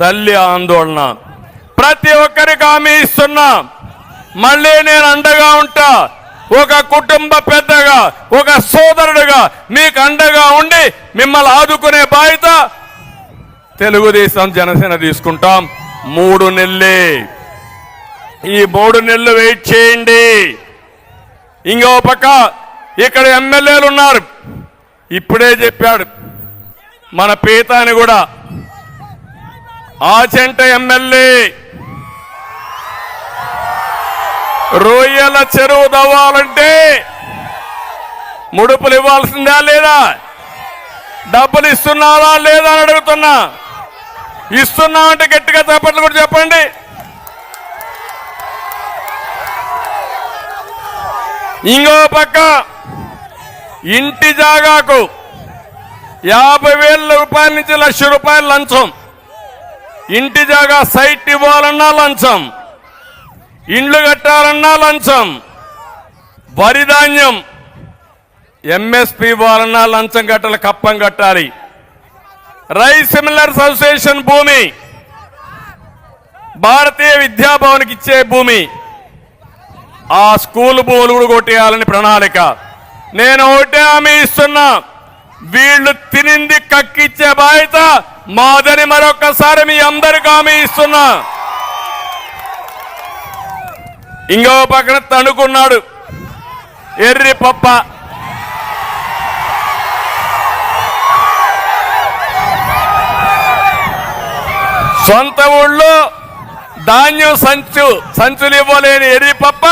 తల్లి ఆందోళన. ప్రతి ఒక్కరికి హామీ ఇస్తున్నా. మళ్ళీ నేను అండగా ఉంటా. ఒక కుటుంబ పెద్దగా ఒక సోదరుడుగా మీకు అండగా ఉండి మిమ్మల్ని ఆదుకునే బాధ్యత తెలుగుదేశం జనసేన తీసుకుంటాం. మూడు నెలలే. ఈ మూడు నెలలు వెయిట్ చేయండి. ఇంకో పక్క ఇక్కడ ఎమ్మెల్యేలు ఉన్నారు. ఇప్పుడే చెప్పాడు. మన పీతాని కూడా ఆచంట ఎమ్మెల్యే. రొయ్యల చెరువు తవ్వాలంటే ముడుపులు ఇవ్వాల్సిందా లేదా? డబ్బులు ఇస్తున్నారా లేదా అని అడుగుతున్నా. ఇస్తున్నామంటే గట్టిగా చెప్పట్లు కూడా చెప్పండి. ఇంకో పక్క ఇంటి జాగాకు యాభై వేల రూపాయల నుంచి లక్ష రూపాయల లంచం. ఇంటి జాగా సైట్ ఇవ్వాలన్నా లంచం. ఇండ్లు కట్టాలన్నా లంచం. వరి ధాన్యం. ఎంఎస్పి ఇవ్వాలన్నా లంచం కట్టాలి కప్పం కట్టాలి. రైస్ మిల్లర్స్ అసోసియేషన్ భూమి. భారతీయ విద్యాభవన్కి ఇచ్చే భూమి. ఆ స్కూల్ భూములు కూడా కొట్టేయాలని ప్రణాళిక. నేను ఒకటే హామీ ఇస్తున్నా. వీళ్ళు తినింది కక్కిచ్చే బాధ్యత మాదని మరొకసారి మీ అందరికి హామీ ఇస్తున్నా. ఇంకో పక్కన తణుకున్నాడు. ఎర్రి పప్ప. సొంత ఊళ్ళో ధాన్యం సంచు సంచులు ఇవ్వలేని ఎర్రి పప్ప.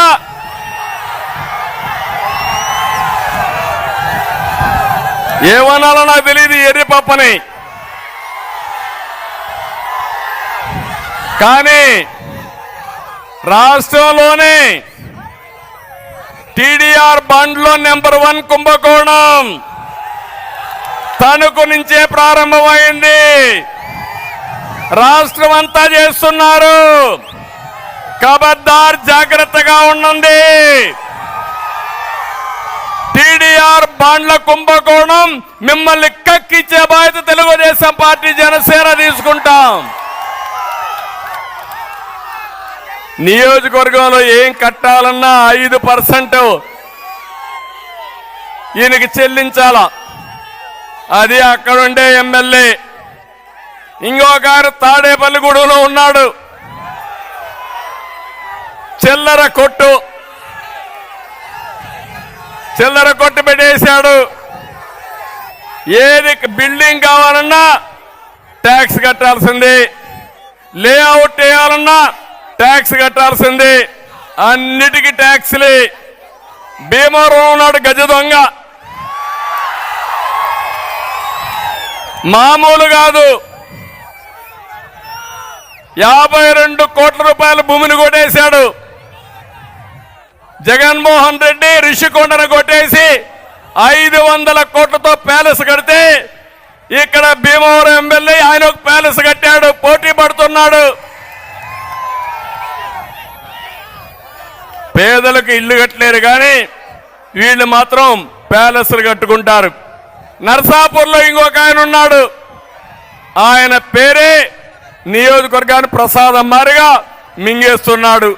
ఏమనాలో నాకు తెలియదు ఎర్రి పప్పని. కానీ రాష్ట్రంలోనే టీడీఆర్ బండ్లో నెంబర్ వన్ కుంభకోణం తణుకు నుంచే ప్రారంభమైంది. రాష్ట్రం అంతా చేస్తున్నారు. కబద్దార్ జాగ్రత్తగా ఉండండి. టీడీఆర్ బాండ్ల కుంభకోణం మిమ్మల్ని కక్కిచ్చే బాధ్యత తెలుగుదేశం పార్టీ జనసేన తీసుకుంటాం. నియోజకవర్గంలో ఏం కట్టాలన్నా ఐదు పర్సెంట్. ఈయనకి చెల్లించాలా. అది అక్కడుండే ఎమ్మెల్యే. ఇంకొక ఆయన తాడేపల్లిగూడెంలో ఉన్నాడు. చిల్లర కొట్టు. చిల్లర కొట్టు పెట్టేశాడు. ఏది బిల్డింగ్ కావాలన్నా ట్యాక్స్ కట్టాల్సింది. లేఅవుట్ వేయాలన్నా ట్యాక్స్ కట్టాల్సింది. అన్నిటికీ ట్యాక్స్లే. భీమవరం ఉన్నాడు గజ దొంగ. మామూలు కాదు. యాభై రెండు కోట్ల రూపాయల భూమిని కొట్టేశాడు. జగన్మోహన్ రెడ్డి రిషికొండను కొట్టేసి ఐదు వందల కోట్లతో ప్యాలెస్ కడితే ఇక్కడ భీమవరం ఎమ్మెల్యే ఆయన ఒక ప్యాలెస్ కట్టాడు పోటీ పడుతున్నాడు. పేదలకు ఇల్లు కట్టలేరు కానీ వీళ్ళు మాత్రం ప్యాలెస్లు కట్టుకుంటారు. నర్సాపూర్లో ఇంకొక ఆయన ఉన్నాడు. ఆయన పేరే నియోజకవర్గాన్ని ప్రసాదం మారిగా మింగేస్తున్నాడు.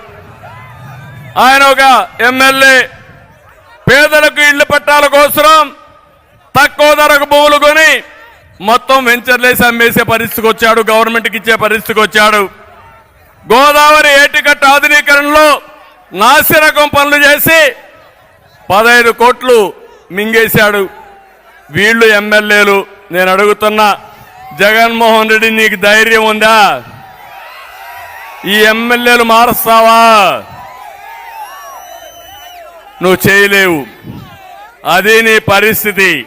ఆయన ఒక ఎమ్మెల్యే. పేదలకు ఇళ్ళు పట్టాల కోసం తక్కువ ధరకు భూములు కొని మొత్తం వెంచర్లేసి అమ్మేసే పరిస్థితికి వచ్చాడు. గవర్నమెంట్కి ఇచ్చే పరిస్థితికి వచ్చాడు. గోదావరి ఏటికట్ట ఆధునీకరణలో నాసిరకం పనులు చేసి పదహైదు కోట్లు మింగేశాడు. వీళ్ళు ఎమ్మెల్యేలు. నేను అడుగుతున్నా జగన్మోహన్ రెడ్డి నీకు ధైర్యం ఉందా? ఈ ఎమ్మెల్యేలు మారుస్తావా? నువ్వు చేయలేవు. అది నీ పరిస్థితి.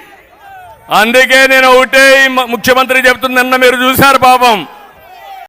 అందుకే నేను ఒకటే ముఖ్యమంత్రి చెప్తుంది నిన్న మీరు చూశారు పాపం.